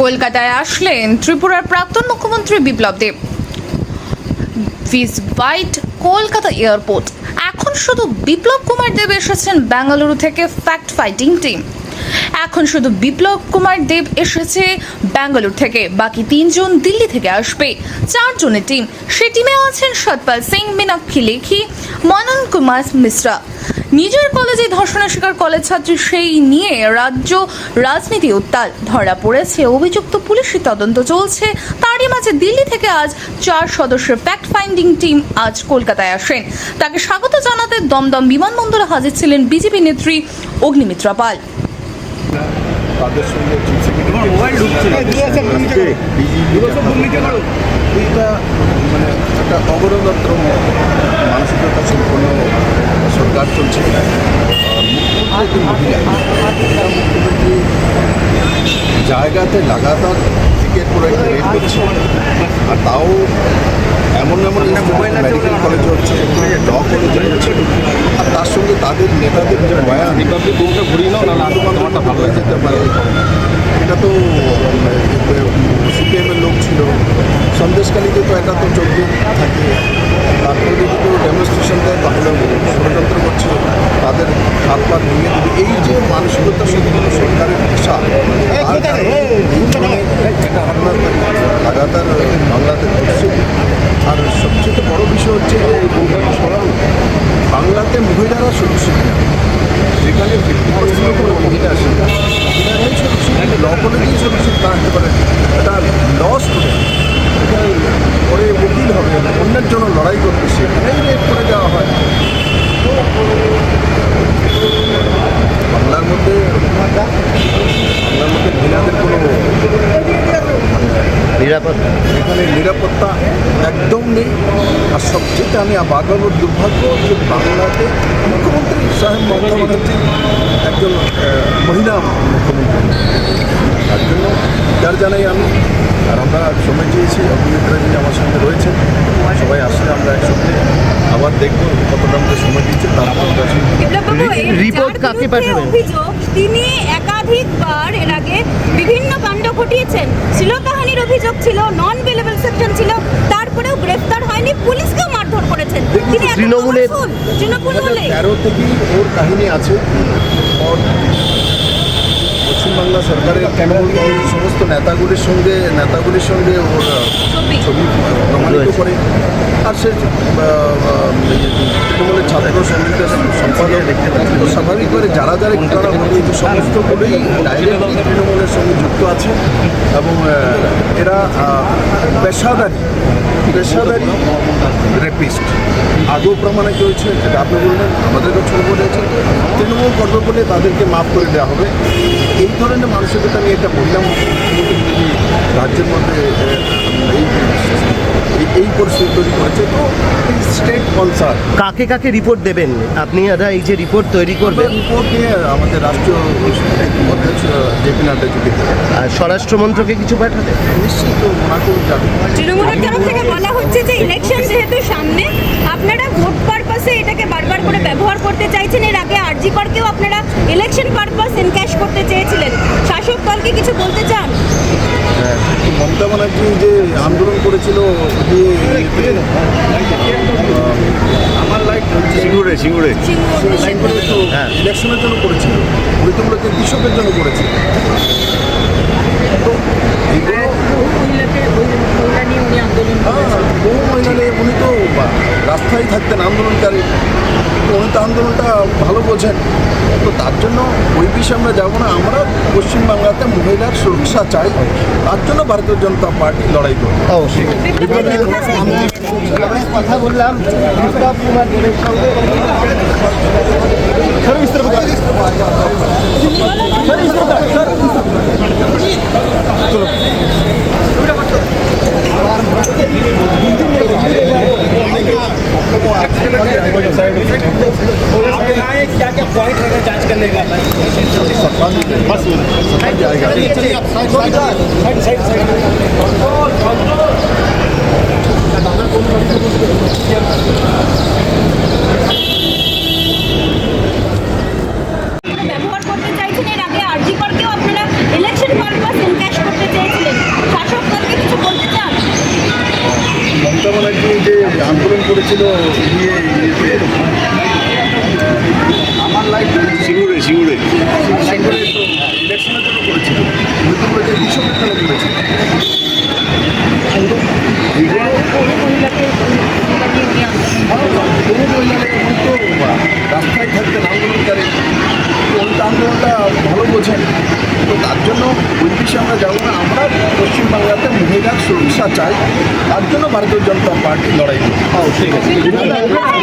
কলকাতায় আসলেন ত্রিপুরার প্রাক্তন মুখ্যমন্ত্রী বিপ্লব দেব। ভিজবাইট কলকাতা এয়ারপোর্ট এখন শুধু বিপ্লব কুমার দেব এসেছেন বেঙ্গালুরু থেকে ফ্যাক্ট ফাইটিং টিম এখন শুধু বিপ্লব কুমার দেব এসেছে ব্যাঙ্গালোর থেকে, বাকি তিনজন দিল্লি থেকে আসবে। চারজনের টিম সে টিমে আছেন সতপাল সিং, মীনাক্ষী লেখি, মনন কুমার মিশ্রা। নিজের কলেজে ধর্ষণের শিকার কলেজ ছাত্রী সেই নিয়ে রাজ্য রাজনীতি উত্তাল। ধরা পড়েছে অভিযুক্ত পুলিশি তদন্ত চলছে। তারই মাঝে দিল্লি থেকে আজ চার সদস্যের ফ্যাক্ট ফাইন্ডিং টিম আজ কলকাতায় আসেন। তাকে স্বাগত জানাতে দমদম বিমানবন্দরে হাজির ছিলেন বিজেপি নেত্রী অগ্নিমিত্রা পাল। তাদের সঙ্গে মোবাইল ঢুকছে। এইটা মানে একটা অগরদত্র মানসিকতা সম্পন্ন সরকার চলছে। আর মুখ্যমন্ত্রী একজন মহিলা মহিলা মুখ্যমন্ত্রী জায়গাতে লাগাতার টিকেট করে রেট করছে। আর তাও এমন এমন মেডিকেল কলেজ হচ্ছে ল কলেজে হচ্ছে। আর তার সঙ্গে তাদের নেতাদের যে বয়ান রিপাবলিক বুকটা ঘুরিয়ে নাও নাহলে আরও তোমারটা ভালো হয়ে যেতে পারে। এটা তো সিপিএমের লোক ছিল। সন্দেশকালীতে তো এটা তো চলতে থাকে। তারপরে যদি কেউ ডেমনস্ট্রেশন দেয় তাহলে ষড়যন্ত্র করছে তাদের হাত পা ভেঙে দেবে এই যে মানসিকতা সম্পূর্ণ সরকারের ভাষা তার কারণে এই ধরনের ঘটনা লাগাতার বাংলাতে ঘটছে আর সবচেয়ে বড় বিষয় হচ্ছে যে বাংলাতে মহিলারা সুরক্ষিত না যেখানে ফিফটি পার্সেন্ট কোনো মহিলা আসে মহিলারাই সুরক্ষিত ল কলেজেই সুরক্ষিত না হতে পারে এটা ল স্টুডেন্ট এখানে পরে উকিল হবে অন্যের জন্য লড়াই করবে সেখানেই রেপ করে দেওয়া হয় বাংলার মধ্যে বাংলার মধ্যে মহিলাদের কোনো নিরাপত্তা এখানে নিরাপত্তা একদম নেই। আর সবচেয়ে আমি বাগানোর দুর্ভাগ্য যে বাংলাতে মুখ্যমন্ত্রী সাহেব মমতা ব্যানার্জি একজন মহিলা মুখ্যমন্ত্রী। তার জন্য যার জানাই আমি আর আমরা সময় চেয়েছি অভিনেত্রাজি আমার সঙ্গে রয়েছেন সবাই আসলে আমরা একসঙ্গে আবার দেখব কতটা আমাদের সময় দিচ্ছে তারপর কাছে বিপ্লববাবু, রি- এর রিপোর্ট কাকে পাঠাবেন? অভিযোগ তিনি একাধিকবার এর আগে বিভিন্ন কাণ্ড ঘটিয়েছেন। ছিল কাহানির অভিযোগ ছিল নন বেলেবল সেকশন ছিল তারপরেও গ্রেফতার হয়নি পুলিশকেও মারধর করেছেন। তিনি তৃণমূলের- তৃণমূল বলে তেরো থেকেই ওর কাহিনী আছে। ওর পশ্চিমবাংলা সরকারের সমস্ত নেতাগুলির সঙ্গে নেতাগুলির সঙ্গে ওর ছবি। ছবি প্রমাণিত করে। আর সে তৃণমূলের ছাত্র সমিতির সম্পাদক তো স্বাভাবিকভাবে যারা যারা ঘটনা ঘটিয়েছে সমস্তগুলোই ডাইরেক্টলি তৃণমূলের সঙ্গে যুক্ত আছে। এবং এরা পেশাদারি। পেশাদারি রেপিস্ট। আগেও প্রমাণিত হয়েছে, যেটা আপনি বললেন, আমাদের কাছে বলেছেন তৃণমূল করবে বলে তাদেরকে মাফ করে দেওয়া হবে। এই ধরনের মানসিকতা আমি একটা বললাম রাজ্যের মধ্যে এই- এই পরিস্থিতি করেছে তো স্টেট কনসার্ন কাকে কাকে রিপোর্ট দেবেন? আপনি দাদা এই যে রিপোর্ট তৈরি করবেন। রিপোর্ট নিয়ে আমাদের রাষ্ট্রীয় অধ্যক্ষ জেপি নাড্ডা যদি আর স্বরাষ্ট্র মন্ত্রকে কিছু পাঠাবে যাবে তৃণমূলের তরফ থেকে বলা হচ্ছে যে ইলেকশন যেহেতু সামনে আপনারা ভোট পারপাসে এটাকে বারবার করে ব্যবহার করতে চাইছেন। এর আগে আরজি করকেও আপনারা ইলেকশন পারপাস এনক্যাশ করতে চেয়েছিলেন। শাসক দলকে কিছু বলতে চান? মমতা ব্যানার্জি যে আন্দোলন করেছিল লাইক সিঙ্গুরে সিঙ্গুরে। হ্যাঁ। ইলেকশনের জন্য করেছিল। উনি কৃষকের জন্য করেছিল। তো এইগুলো হ্যাঁ, বহু মহিলা উনি তো বা- রাস্তায় থাকতেন আন্দোলনকারী। তো উনি আন্দোলনটা ভালো বোঝেন। তো তার জন্য ওই বিষয়ে আমরা যাব না। আমরা পশ্চিমবাংলাতে মহিলার সুরক্ষা চাই। তার জন্য ভারতীয় জনতা পার্টি লড়াই করবে। অবশ্যই। কথা বললাম সঙ্গে। क्या क्या पॉइंट रहेगा जाँच करने का बस जाएगा বিয়ে ইয়েতে আমার লাইফ সিঙ্গুরে সিঙ্গুরে। সিঙ্গুরে তো ইলেকশনের জন্য করেছিল। মৃত্যু করেছে কৃষকের জন্য করেছিল। কোনো মহিলাকে তো রাস্তায় থাকতেন আন্দোলনকারী কোনটা আন্দোলনটা ভালো বোঝেন। জন্য ওই বিষয়ে আমরা যাব না আমরা পশ্চিমবাংলাতে মহিলার সুরক্ষা চাই তার জন্য ভারতীয় জনতা পার্টি লড়াই করবে। ঠিক আছে।